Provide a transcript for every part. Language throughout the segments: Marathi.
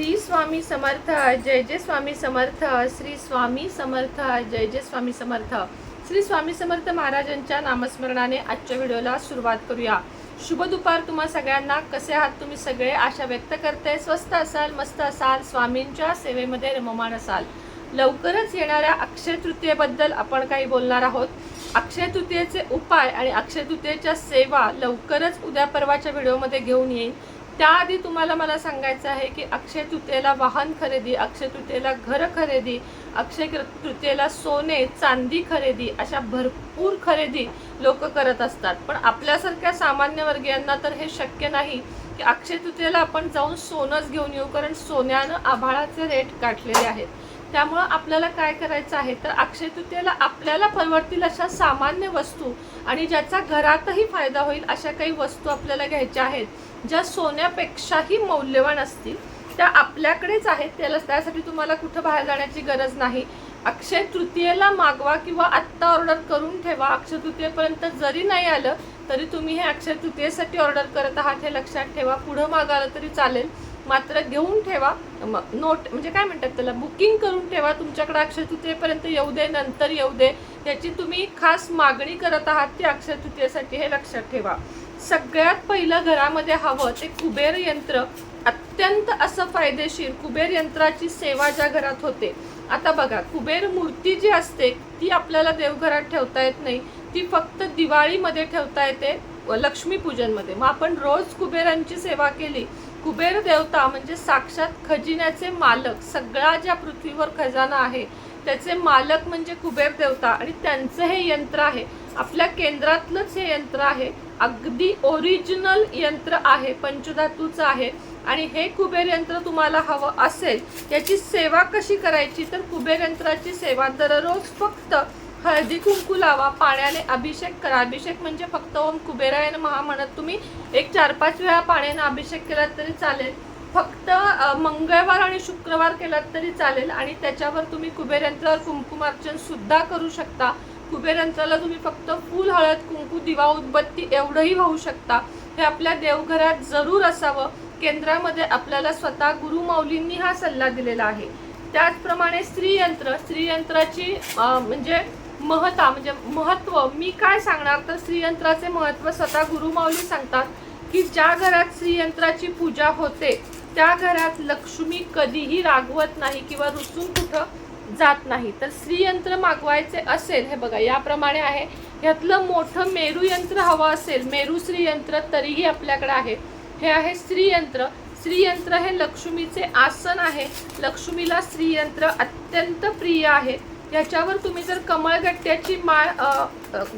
श्री स्वामी समर्थ जय जय स्वामी समर्थ श्री स्वामी समर्थ जय जय स्वामी समर्थ. श्री स्वामी समर्थ महाराजांच्या नामस्मरणाने आजच्या व्हिडिओला सुरुवात करूया. शुभ दुपार तुम्हा सगळ्यांना. कसे आहात तुम्ही सगळे? आशा व्यक्त करते. स्वस्त असाल मस्त असाल स्वामींच्या सेवेमध्ये रममाण असाल. लवकरच येणाऱ्या अक्षय तृतीयेबद्दल आपण काही बोलणार आहोत. अक्षय तृतीयेचे उपाय आणि अक्षय तृतीयेच्या सेवा लवकरच उद्या परवाच्या व्हिडिओमध्ये घेऊन येईन. त्याआधी तुम्हाला मला सांगायचं आहे की अक्षय तृतीयेला वाहन खरेदी अक्षय तृतीयेला घर खरेदी अक्षय तृतीयेला सोने चांदी खरेदी अशा भरपूर खरेदी लोक करत असतात. पण आपल्यासारख्या सामान्य वर्गीयांना तर हे शक्य नाही की अक्षय तृतीयेला आपण जाऊन सोनंच घेऊन येऊ कारण सोन्यानं आभाळाचे रेट गाठलेले आहेत. त्यामुळं आपल्याला काय करायचं आहे? तर अक्षय तृतीयेला आपल्याला परवडतील अशा सामान्य वस्तू आणि ज्याचा घरातही फायदा होईल अशा काही वस्तू आपल्याला घ्यायच्या आहेत. ज्या सोन्यापेक्षाही मौल्यवान असतील त्या आपल्याकडेच आहेत. त्याला त्यासाठी तुम्हाला कुठं बाहेर जाण्याची गरज नाही. अक्षय तृतीयेला मागवा किंवा आत्ता ऑर्डर करून ठेवा. अक्षय तृतीयेपर्यंत जरी नाही आलं तरी तुम्ही हे अक्षय तृतीयेसाठी ऑर्डर करत आहात हे लक्षात ठेवा. पुढं मागालं तरी चालेल. मात्र घेऊन ठेवा. नोट म्हणजे काय म्हणतात त्याला? बुकिंग करून ठेवा. तुमच्याकडे अक्षय तृतीयेपर्यंत येऊ दे नंतर येऊ दे. याची तुम्ही खास मागणी करत आहात ती अक्षय तृतीयेसाठी हे लक्षात ठेवा. सगळ्यात पहिलं घरामध्ये हवं ते कुबेर यंत्र अत्यंत असं फायदेशीर कुबेर यंत्राची सेवा ज्या घरात होते. आता बघा कुबेर मूर्ती जी असते ती आपल्याला देवघरात ठेवता येत नाही. ती फक्त दिवाळीमध्ये ठेवता येते लक्ष्मीपूजनमध्ये. मग आपण रोज कुबेरांची सेवा केली. कुबेर देवता म्हणजे साक्षात खजिन्याचे मालक सगळा ज्या पृथ्वीवर खजाना आहे त्याचे मालक म्हणजे कुबेर देवता. आणि त्यांचं हे यंत्र आहे. आपल्या केंद्रातलंच हे यंत्र आहे. अगदी ओरिजिनल यंत्र आहे पंचधातूचं आहे. आणि हे कुबेर यंत्र तुम्हाला हवं असेल याची सेवा कशी करायची? तर कुबेर यंत्राची सेवा दररोज फक्त हळदी कुंकू लावा पाण्याने अभिषेक करा. अभिषेक म्हणजे फक्त ओम कुबेरायन महा म्हणत तुम्ही एक चार पाच वेळा पाण्याने अभिषेक केलात तरी चालेल. फक्त मंगळवार आणि शुक्रवार केलात तरी चालेल. आणि त्याच्यावर तुम्ही कुबेर यंत्रावर कुंकुमार्चन सुद्धा करू शकता. कुबेरांचाला तुम्ही फक्त फुल हळद कुंकू दिवा उदबत्ती एवढंही वाहू शकता. हे आपल्या देवघरात जरूर असावं. केंद्रामध्ये आपल्याला स्वतः गुरुमाऊलींनी हा सल्ला दिलेला आहे. त्याचप्रमाणे स्त्रीयंत्र स्त्रीयंत्राची म्हणजे महता म्हणजे महत्त्व मी काय सांगणार? तर स्त्रीयंत्राचे महत्त्व स्वतः गुरुमाऊली सांगतात की ज्या घरात स्त्रीयंत्राची पूजा होते त्या घरात लक्ष्मी कधीही रागवत नाही किंवा रुसून कुठं जात नाही. तर स्त्रीयंत्र मागवायचे असेल हे बघा याप्रमाणे आहे. ह्यातलं मोठं मेरू यंत्र हवं असेल मेरू श्रीयंत्र तरीही आपल्याकडे आहे. हे आहे स्त्रीयंत्र स्त्रीयंत्र हे लक्ष्मीचे आसन आहे. लक्ष्मीला स्त्रीयंत्र अत्यंत प्रिय आहे. याच्यावर तुम्ही जर कमळगट्ट्याची माळ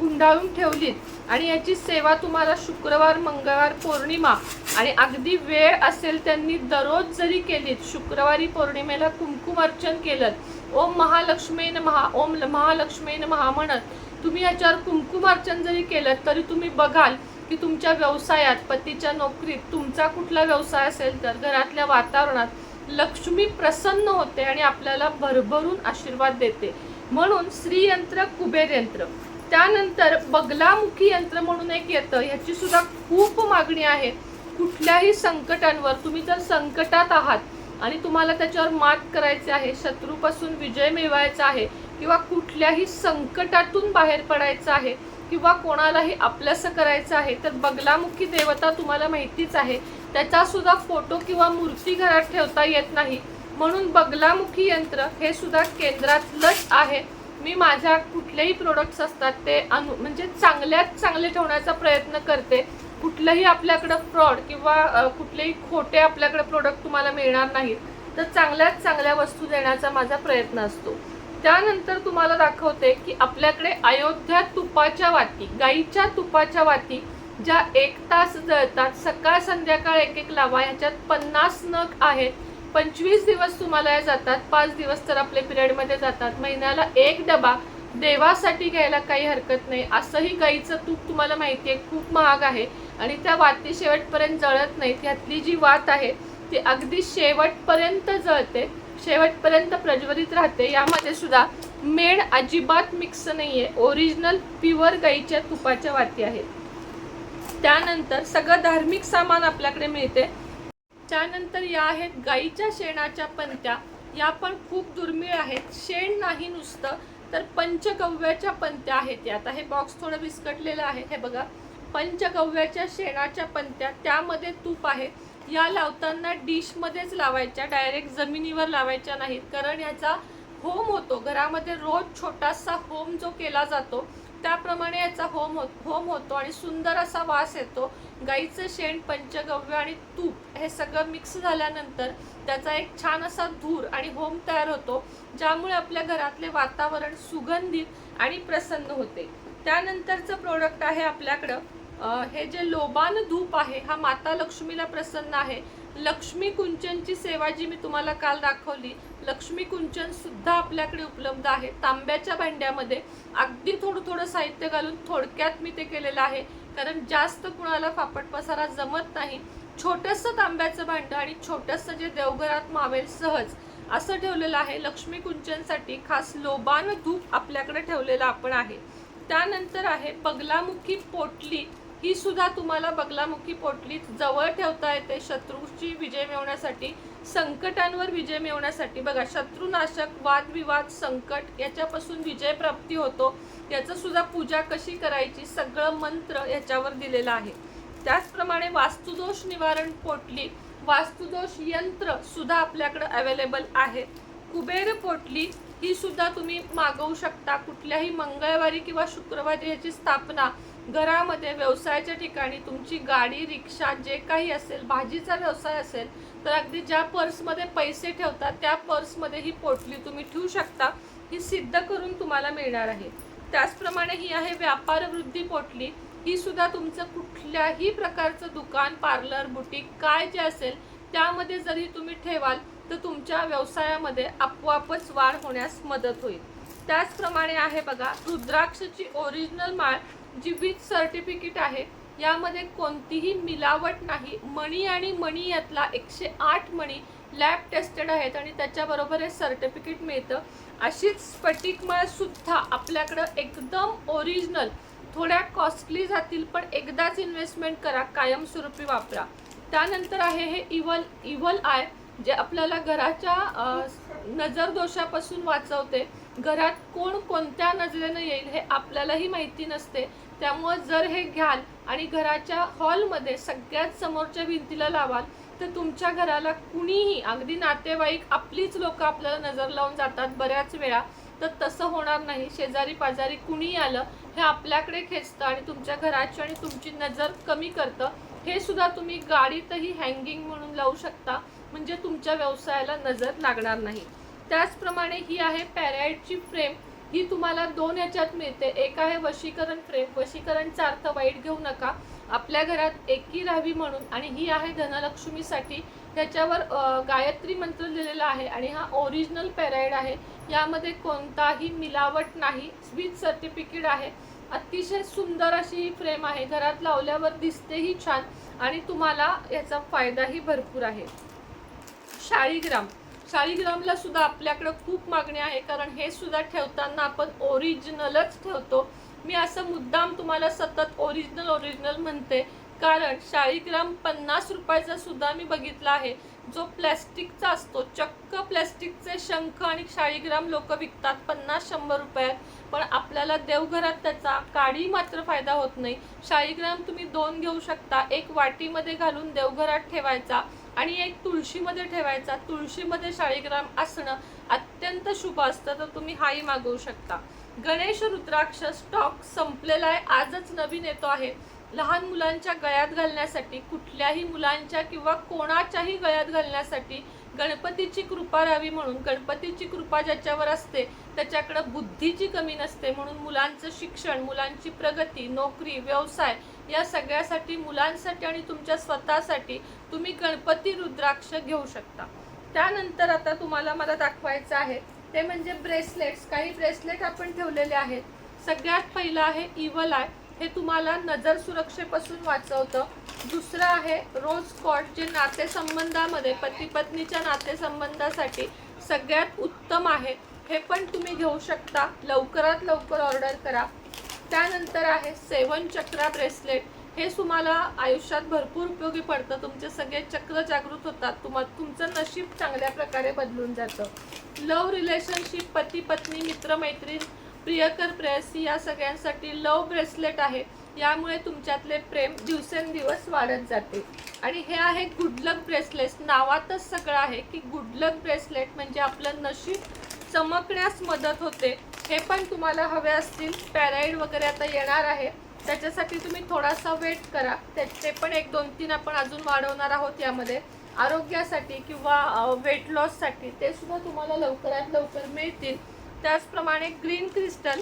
गुंडाळून ठेवलीत आणि याची सेवा तुम्हाला शुक्रवार मंगळवार पौर्णिमा आणि अगदी वेळ असेल त्यांनी दररोज जरी केलीत शुक्रवारी पौर्णिमेला कुंकुम अर्चन केलं ओम महालक्ष्मीन महा ओम ल- महालक्ष्मीन महा म्हणत तुम्ही याच्यावर कुंकुमार्चन जरी केलं तरी तुम्ही बघाल की तुमच्या व्यवसायात पतीच्या नोकरीत तुमचा कुठला व्यवसाय असेल तर घरातल्या वातावरणात लक्ष्मी प्रसन्न होते आणि आपल्याला भरभरून आशीर्वाद देते. म्हणून श्रीयंत्र कुबेर यंत्र. त्यानंतर बगलामुखी यंत्र म्हणून एक येतं ह्याची सुद्धा खूप मागणी आहे. कुठल्याही संकटांवर तुम्ही जर संकटात आहात आणि तुम्हाला त्याच्यावर मात करायचे आहे शत्रूपासून विजय मिळवायचा आहे किंवा कुठल्याही संकटातून बाहेर पडायचं आहे किंवा कोणालाही आपलंसं करायचं आहे तर बगलामुखी देवता तुम्हाला माहितीच आहे त्याचासुद्धा फोटो किंवा मूर्ती घरात ठेवता येत नाही. म्हणून बगलामुखी यंत्र हे सुद्धा केंद्रातलंच आहे. मी माझ्या कुठलेही प्रोडक्ट्स असतात ते अनु म्हणजे चांगल्यात चांगले ठेवण्याचा प्रयत्न करते. कुठलंही आपल्याकडं फ्रॉड किंवा कुठलेही खोटे आपल्याकडे प्रोडक्ट तुम्हाला मिळणार नाहीत तर चांगल्यात चांगल्या वस्तू देण्याचा माझा प्रयत्न असतो. त्यानंतर तुम्हाला दाखवते की आपल्याकडे अयोध्या तुपाच्या वाती गाईच्या तुपाच्या वाती ज्या एक तास जळतात सकाळ संध्याकाळ एक एक लावा ह्याच्यात पन्नास नग आहेत. पंचवीस दिवस तुम्हाला या जातात पाच दिवस तर आपले पिरियडमध्ये जातात. महिन्याला एक डबा देवासाठी घ्यायला काही हरकत नाही. असंही गाईचं तूप तुम्हाला माहिती आहे खूप महाग आहे. आणि त्या वाती शेवटपर्यंत जळत नाहीत त्यातली जी वात आहे ती अगदी शेवटपर्यंत जळते. शेवटपर्यंत प्रज्वलित राहते. यामध्ये सुद्धा मेण अजिबात मिक्स नाही आहे ओरिजिनल प्युअर गाईच्या तुपाच्या वाती आहेत. त्यानंतर सगळं धार्मिक सामान आपल्याकडे मिळते. त्यानंतर या आहेत गाईच्या शेणाच्या पंत्या या पण खूप दुर्मिळ आहेत. शेण नाही नुसतं तर पंचगव्याच्या पंत्या आहेत. यात आता हे बॉक्स थोडं विस्कटलेलं आहे. हे बघा. पंचगव्याच्या शेणाच्या पंत्या त्यामध्ये तूप आहे. या लावताना डिशमध्येच लावायच्या डायरेक्ट जमिनीवर लावायच्या नाहीत. कारण याचा होम होतो. घरामध्ये रोज छोटासा होम जो केला जातो त्याप्रमाणे याचा होम हो होम होतो आणि सुंदर असा वास येतो. गाईचं शेण पंचगव्य आणि तूप हे सगळं मिक्स झाल्यानंतर त्याचा एक छान असा धूर आणि होम तयार होतो ज्यामुळे आपल्या घरातले वातावरण सुगंधित आणि प्रसन्न होते. त्यानंतरचं प्रोडक्ट आहे आपल्याकडं हे जे लोबान धूप आहे हा माता लक्ष्मीला प्रसन्न आहे. लक्ष्मी कुंचनची सेवा जी मी तुम्हाला काल दाखवली लक्ष्मी कुंचन सुद्धा आपल्याकडे उपलब्ध आहे. तांब्याच्या भांड्यामध्ये अगदी थोडं थोडं साहित्य घालून थोडक्यात मी ते केलेलं आहे. कारण जास्त कुणाला फापट पसारा जमत नाही. छोटंसं तांब्याचं भांडं आणि छोटंसं जे देवघरात मावेल सहज असं ठेवलेलं आहे. लक्ष्मी कुंचनसाठी खास लोबान धूप आपल्याकडे ठेवलेलं आपण आहे. त्यानंतर आहे बगलामुखी पोटली. ही सुद्धा तुम्हाला बगलामुखी पोटलीत जवळ ठेवता येते. शत्रूची विजय मिळवण्यासाठी संकटांवर विजय मिळवण्यासाठी. बघा शत्रुनाशक वादविवाद संकट याच्यापासून विजय प्राप्ती होतो. याचं सुद्धा पूजा कशी करायची? सगळं मंत्र याच्यावर दिलेलं आहे. त्याचप्रमाणे वास्तुदोष निवारण पोटली वास्तुदोष यंत्र सुद्धा आपल्याकडं अवेलेबल आहे. कुबेर पोटली ही सुद्धा तुम्ही मागवू शकता. कुठल्याही मंगळवारी किंवा शुक्रवारी याची स्थापना घरामध्ये व्यवसायाच्या ठिकाणी तुमची गाडी रिक्षा जे काही असेल भाजीचा व्यवसाय असेल तर अगदी ज्या पर्समध्ये पैसे ठेवतात त्या पर्समध्ये ही पोटली तुम्ही ठेवू शकता. ही सिद्ध करून तुम्हाला मिळणार आहे. त्याचप्रमाणे ही आहे व्यापार वृद्धी पोटली. ही सुद्धा तुमचं कुठल्याही प्रकारचं दुकान पार्लर बुटीक काय जे असेल त्यामध्ये जरी तुम्ही ठेवाल तर तुमच्या व्यवसायामध्ये आपोआपच वाढ होण्यास मदत होईल. त्याचप्रमाणे आहे बघा रुद्राक्षची ओरिजिनल माळ. जी वीज सर्टिफिकेट आहे यामध्ये कोणतीही मिलावट नाही. मणी आणि मणी यातला एकशे आठ मणी लॅब टेस्टेड आहेत आणि त्याच्याबरोबर हे सर्टिफिकेट मिळतं. अशीच स्फटिक आपल्याकडं एकदम ओरिजिनल थोड्या कॉस्टली जातील पण एकदाच इन्व्हेस्टमेंट करा कायमस्वरूपी वापरा. त्यानंतर आहे हे इवल इवल आय जे आपल्याला घराच्या नजरदोषापासून नजर दोषापासून वाचवते. घरात कोण कोणत्या नजरेनं येईल हे आपल्यालाही माहिती नसते. त्यामुळं जर हे घ्याल आणि घराच्या हॉलमध्ये सगळ्यात समोरच्या भिंतीला लावाल तर तुमच्या घराला कुणीही अगदी नातेवाईक आपलीच लोक आपल्याला नजर लावून जातात बऱ्याच वेळा. तर तसं होणार नाही. शेजारी पाजारी कुणी आलं हे आपल्याकडे खेचतं आणि तुमच्या घराची आणि तुमची नजर कमी करतं. हे सुद्धा तुम्ही गाडीतही हँगिंग म्हणून लावू शकता. म्हणजे तुमच्या व्यवसायाला नजर लागणार नाही. त्याचप्रमाणे ही आहे पॅराइडची फ्रेम. ही तुम्हाला दोन ह्याच्यात मिळते. एक आहे वशीकरण फ्रेम. वशीकरणचा अर्थ वाईट घेऊ नका. आपल्या घरात एकी राहावी म्हणून. आणि ही आहे धनलक्ष्मीसाठी. त्याच्यावर गायत्री मंत्र लिहिलेला आहे. आणि हा ओरिजिनल पॅराइड आहे. यामध्ये कोणताही मिलावट नाही. विथ सर्टिफिकेट आहे. अतिशय सुंदर अशी ही फ्रेम आहे. घरात लावल्यावर दिसतेही छान. आणि तुम्हाला याचा फायदाही भरपूर आहे. शाळीग्राम शाळीग्रामला सुद्धा आपल्याकडं खूप मागणी आहे कारण हे सुद्धा ठेवताना आपण ओरिजिनलच ठेवतो. मी असं मुद्दाम तुम्हाला सतत ओरिजिनल ओरिजिनल म्हणते कारण शाळीग्राम पन्नास रुपयाचा सुद्धा मी बघितला आहे. जो प्लॅस्टिकचा असतो चक्क प्लॅस्टिकचे शंख आणि शाळीग्राम लोक विकतात पन्नास शंभर रुपयात पण आपल्याला देवघरात त्याचा काडी मात्र फायदा होत नाही. शाळीग्राम तुम्ही दोन घेऊ शकता एक वाटीमध्ये घालून देवघरात ठेवायचा. आणि एक तुळशीमध्ये ठेवायचा. तुळशीमध्ये शाळीग्राम असणं अत्यंत शुभ असतं तर तुम्ही हाही मागवू शकता. गणेश रुद्राक्ष स्टॉक संपलेला आहे. आजच नवीन येतो आहे. लहान मुलांच्या गळ्यात घालण्यासाठी कुठल्याही मुलांच्या किंवा कोणाच्याही गळ्यात घालण्यासाठी गणपतीची कृपा राहावी म्हणून गणपतीची कृपा ज्याच्यावर असते त्याच्याकडं बुद्धीची कमी नसते. म्हणून मुलांचं शिक्षण मुलांची प्रगती नोकरी व्यवसाय या सगळ्यासाठी मुलांसाठी आणि तुमच्या स्वतःसाठी तुम्ही गणपती रुद्राक्ष घेऊ शकता. त्यानंतर आता तुम्हाला मला दाखवायचं आहे ते म्हणजे ब्रेसलेट्स. काही ब्रेसलेट आपण ठेवलेले आहेत. सगळ्यात पहिलं आहे इवल आय. हे तुम्हाला नजर सुरक्षेपासून वाचवतं. दुसरं आहे रोज कॉट जे नातेसंबंधामध्ये पती पत्नीच्या नातेसंबंधासाठी सगळ्यात उत्तम आहे. हे पण तुम्ही घेऊ शकता. लवकरात लवकर ऑर्डर करा. त्यानंतर आहे सेवन चक्रा ब्रेसलेट. हे तुम्हाला आयुष्यात भरपूर उपयोगी पडतं. तुमचे सगळे चक्र जागृत होतात. तुम्हा तुमचं नशीब चांगल्या प्रकारे बदलून जातं. लव रिलेशनशिप पती पत्नी मित्रमैत्रीण प्रियकर प्रेयसी या सगळ्यांसाठी लव ब्रेसलेट आहे. यामुळे तुमच्यातले प्रेम दिवसेंदिवस वाढत जाते. आणि हे आहे गुडलक ब्रेसलेट नावातच सगळं आहे की गुडलक ब्रेसलेट म्हणजे आपलं नशीब चमकण्यास मदत होते. हे पण तुम्हाला हवे असतील. पॅराईड वगैरे आता येणार आहे. त्याच्यासाठी तुम्ही थोडासा वेट करा. त्याचे ते पण एक दोन तीन आपण अजून वाढवणार आहोत यामध्ये. आरोग्यासाठी किंवा वेट लॉससाठी ते सुद्धा तुम्हाला लवकरात लवकर मिळतील. त्याचप्रमाणे ग्रीन क्रिस्टल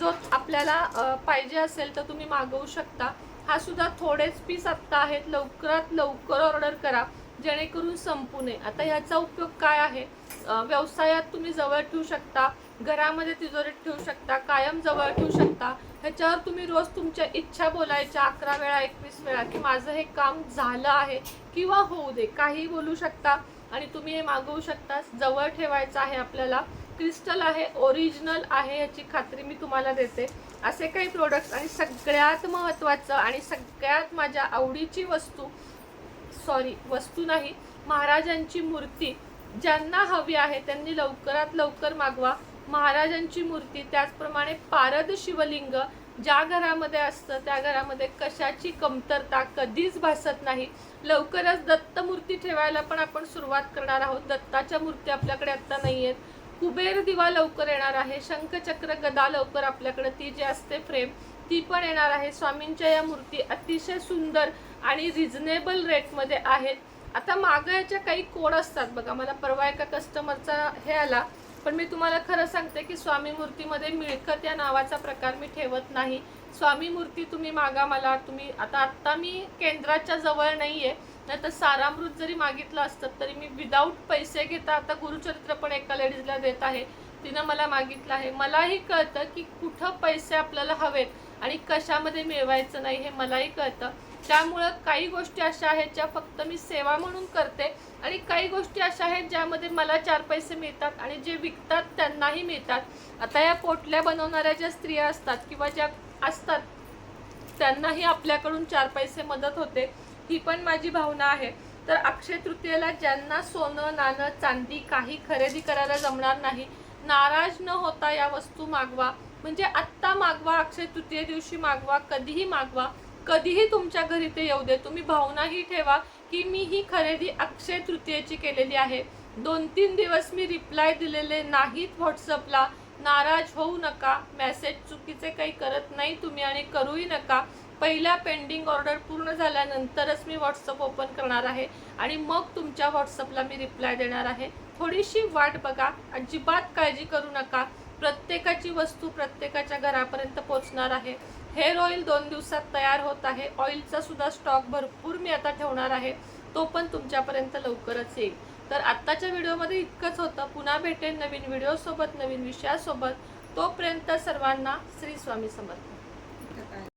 जो आपल्याला पाहिजे असेल तर तुम्ही मागवू शकता. हा सुद्धा थोडेच पीस आत्ता आहेत. लवकरात लवकर ऑर्डर करा. जेणेकरून संपू नये. आता ह्याचा उपयोग काय आहे? व्यवसायात तुम्ही जवळ ठेवू शकता. घरामध्ये तिजोरीत ठेवू शकता कायम जवळ ठेवू शकता. ह्याच्यावर तुम्ही रोज तुमच्या इच्छा बोलायच्या अकरा वेळा एकवीस वेळा की माझं हे काम झालं आहे किंवा होऊ दे काही बोलू शकता. आणि तुम्ही हे मागवू शकता. जवळ ठेवायचं आहे आपल्याला. क्रिस्टल आहे ओरिजिनल आहे याची खात्री मी तुम्हाला देते. असे काही प्रोडक्ट्स आणि सगळ्यात महत्त्वाचं आणि सगळ्यात माझ्या आवडीची वस्तू सॉरी वस्तू नाही महाराजांची मूर्ती. ज्यांना हवी आहे त्यांनी लवकरात लवकर मागवा. महाराजांची मूर्ती त्याचप्रमाणे पारद शिवलिंग ज्या घरामध्ये असतं त्या घरामध्ये कशाची कमतरता कधीच भासत नाही. लवकरच दत्त मूर्ती ठेवायला पण आपण सुरुवात करणार आहोत. दत्ताच्या मूर्ती आपल्याकडे आत्ता नाही आहेत कुबेर दिवा लवकर येणार आहे. शंखचक्र गदा लवकर आपल्याकडे ती जी असते फ्रेम ती पण येणार आहे. स्वामींच्या या मूर्ती अतिशय सुंदर आणि रिझनेबल रेटमध्ये आहेत. आता मागं याच्या काही कोड असतात बघा. मला परवा एका कस्टमरचा हे आला. पण मी तुम्हाला खरं सांगते की स्वामी मूर्तीमध्ये मिळकत या नावाचा प्रकार मी ठेवत नाही. स्वामी मूर्ती तुम्ही मागा मला तुम्ही आता आत्ता मी केंद्राच्या जवळ नाही आहे नाही तर सारामृत जरी मागितलं असतं तरी मी विदाऊट पैसे घेता आता गुरुचरित्र पण एका लेडीजला देत आहे. तिनं मला मागितलं आहे. मलाही कळतं की कुठं पैसे आपल्याला हवेत आणि कशामध्ये मिळवायचं नाही हे मलाही कळतं. त्यामुळं काही गोष्टी अशा आहेत ज्या फक्त मी सेवा म्हणून करते आणि काही गोष्टी अशा आहेत ज्यामध्ये मला चार पैसे मिळतात आणि जे विकतात त्यांनाही मिळतात. आता या पोटल्या बनवणाऱ्या ज्या स्त्रिया असतात किंवा ज्या असतात त्यांनाही आपल्याकडून चार पैसे मदत होते ही पण माझी भावना आहे. तर अक्षय तृतीयेला ज्यांना सोनं नाणं चांदी काही खरेदी करायला जमणार नाही नाराज न होता या वस्तू मागवा. म्हणजे आत्ता मागवा अक्षय तृतीय दिवशी मागवा कधीही मागवा. कधीही तुमच्या घरी ते येऊ दे. तुम्ही भावनाही ठेवा की मी ही खरेदी अक्षय तृतीयेची केलेली आहे. दोन तीन दिवस मी रिप्लाय दिलेले नाहीत व्हॉट्सअपला. नाराज होऊ नका. मेसेज चुकीचे काही करत नाही तुम्ही आणि करूही नका. पहिल्या पेंडिंग ऑर्डर पूर्ण झाल्यानंतरच मी व्हॉट्सअप ओपन करणार आहे आणि मग तुमच्या व्हॉट्सअपला मी रिप्लाय देणार आहे. थोडीशी वाट बघा. अजिबात काळजी करू नका. प्रत्येकाची वस्तू प्रत्येकाच्या घरापर्यंत पोहोचणार आहे. हेअर ऑइल दोन दिवसात तयार होत आहे. ऑइलचा सुद्धा स्टॉक भरपूर मी आता ठेवणार आहे. तो पण तुमच्यापर्यंत लवकरच येईल. तर आत्ताच्या व्हिडिओमध्ये इतकंच होतं. पुन्हा भेटेन नवीन व्हिडिओसोबत नवीन विषयासोबत. तोपर्यंत सर्वांना श्री स्वामी समर्थ.